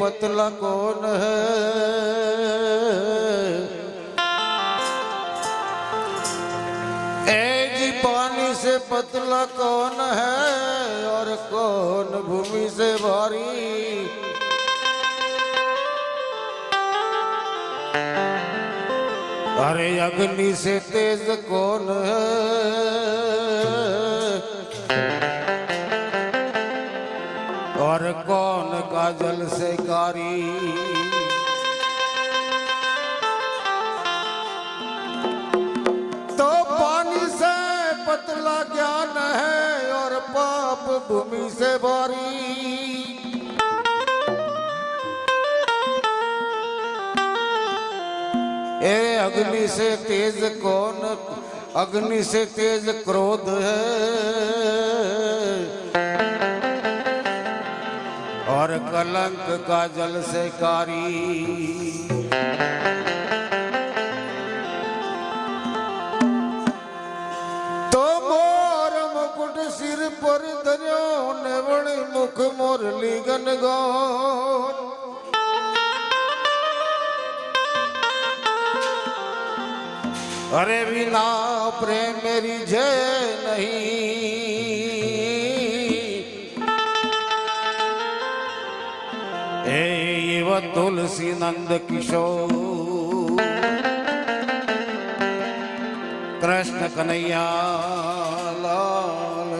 पतला कौन है? ए जी, पानी से पतला कौन है और कौन भूमि से भारी? अरे अग्नि से तेज कौन है? से कारी तो पानी से पतला ज्ञान है और पाप भूमि से भारी ए अग्नि से तेज कौन अग्नि से तेज क्रोध है कलंक का जल से कारी तो मोर मुकुट सिर पर धर्यो ने वणी मुख मुरली गन गौर अरे बिना તુલસી નંદ કિશોર. કૃષ્ણ કનૈયા લાલ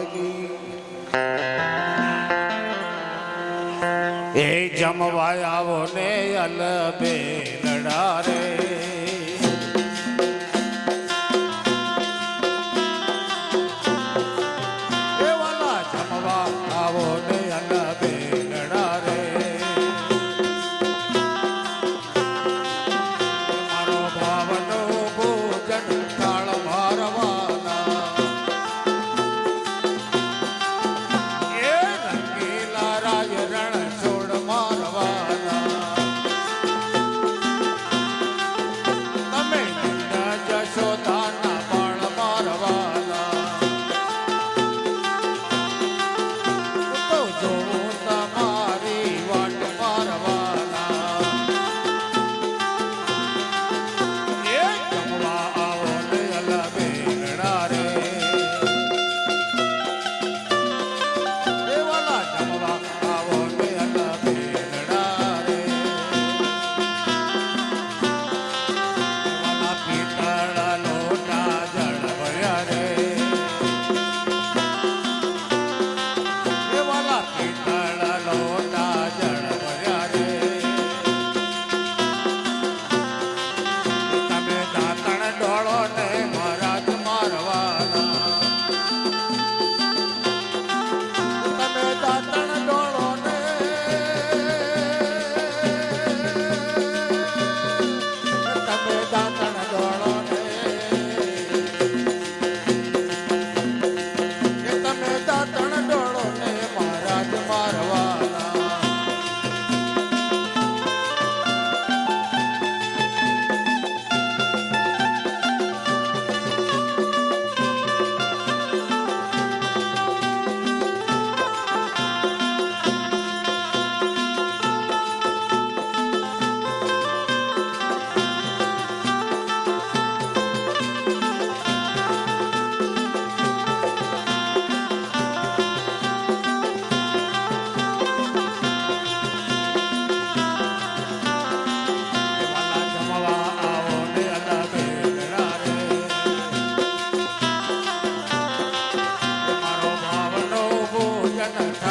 એ જમવાયા ને અલબે લડારે એ Bye-bye.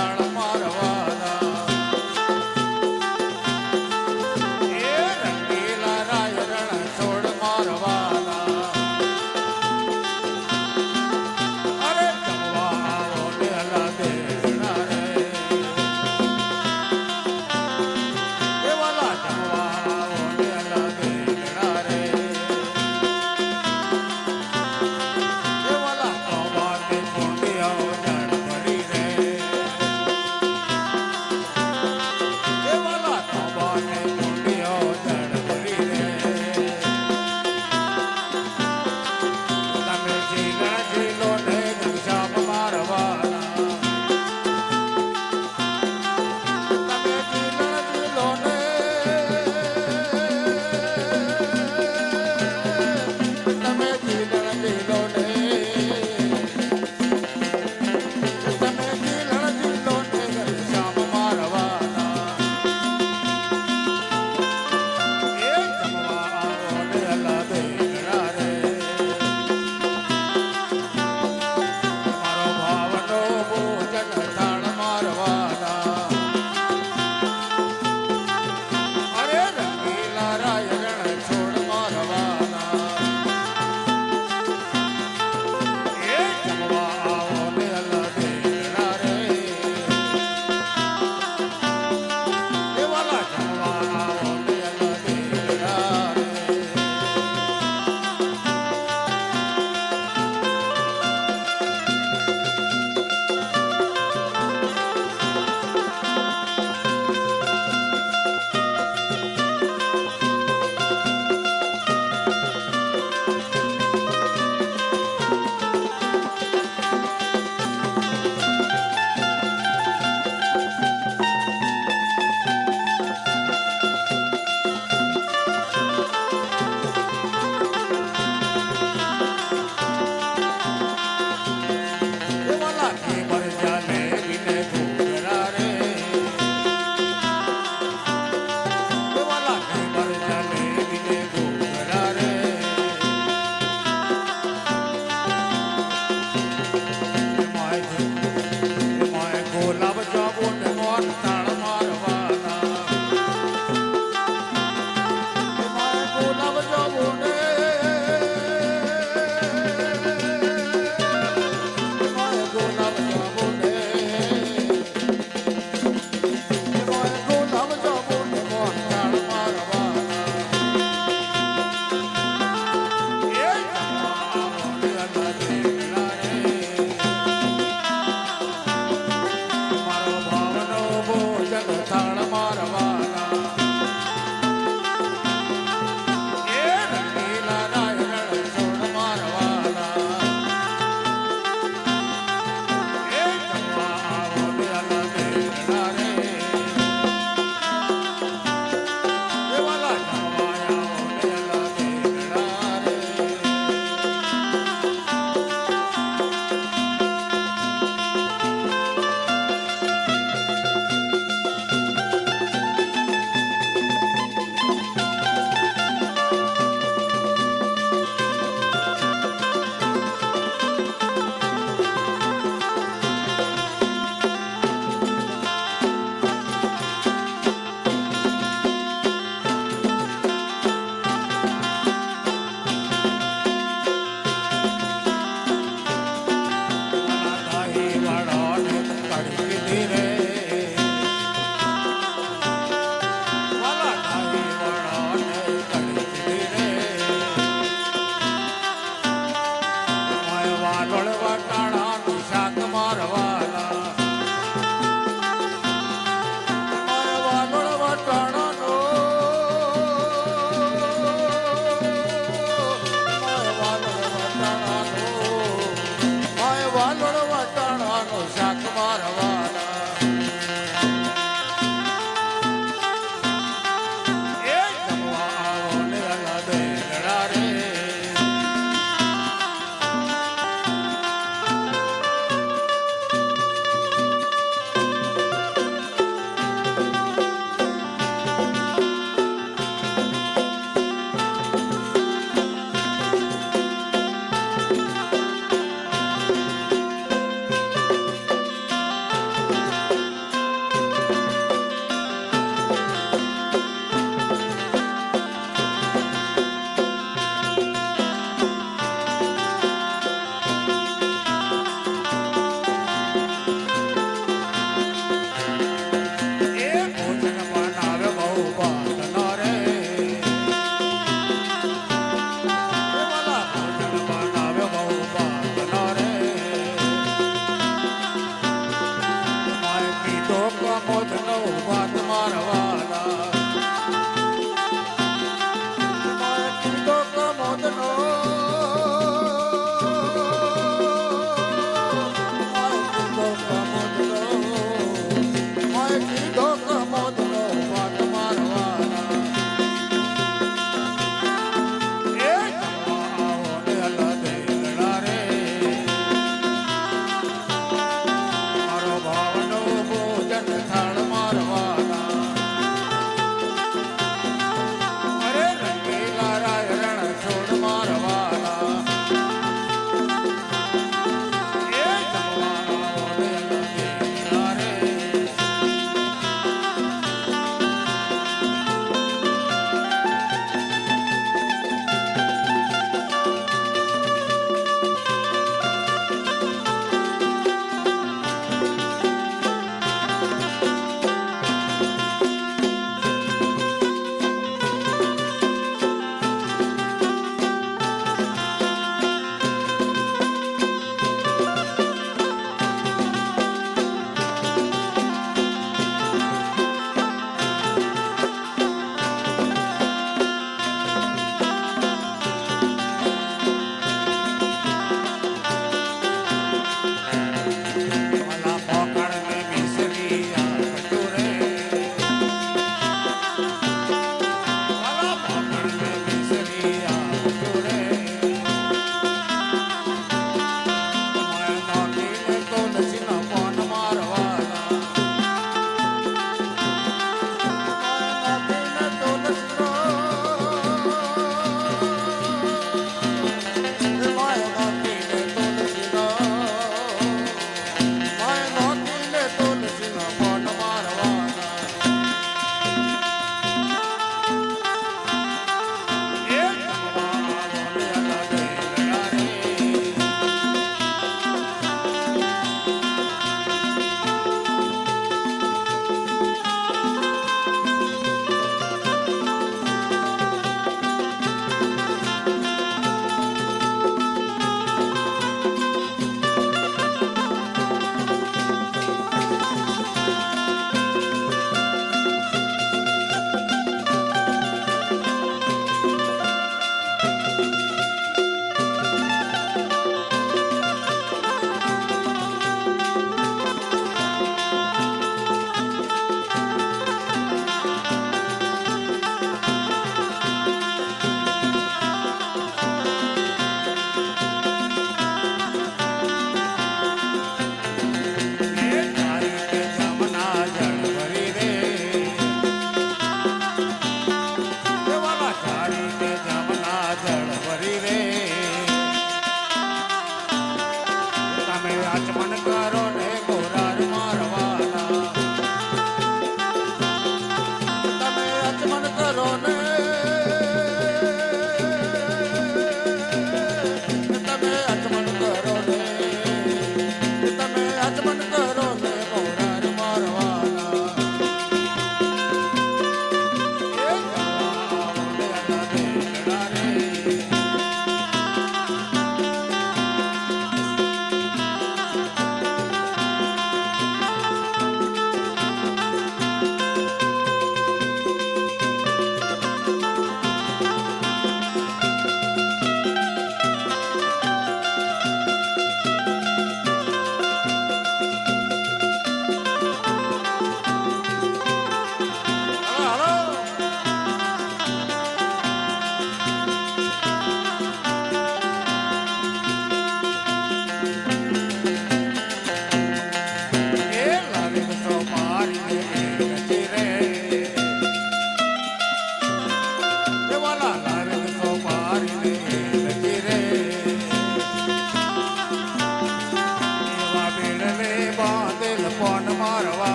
ઢોળવા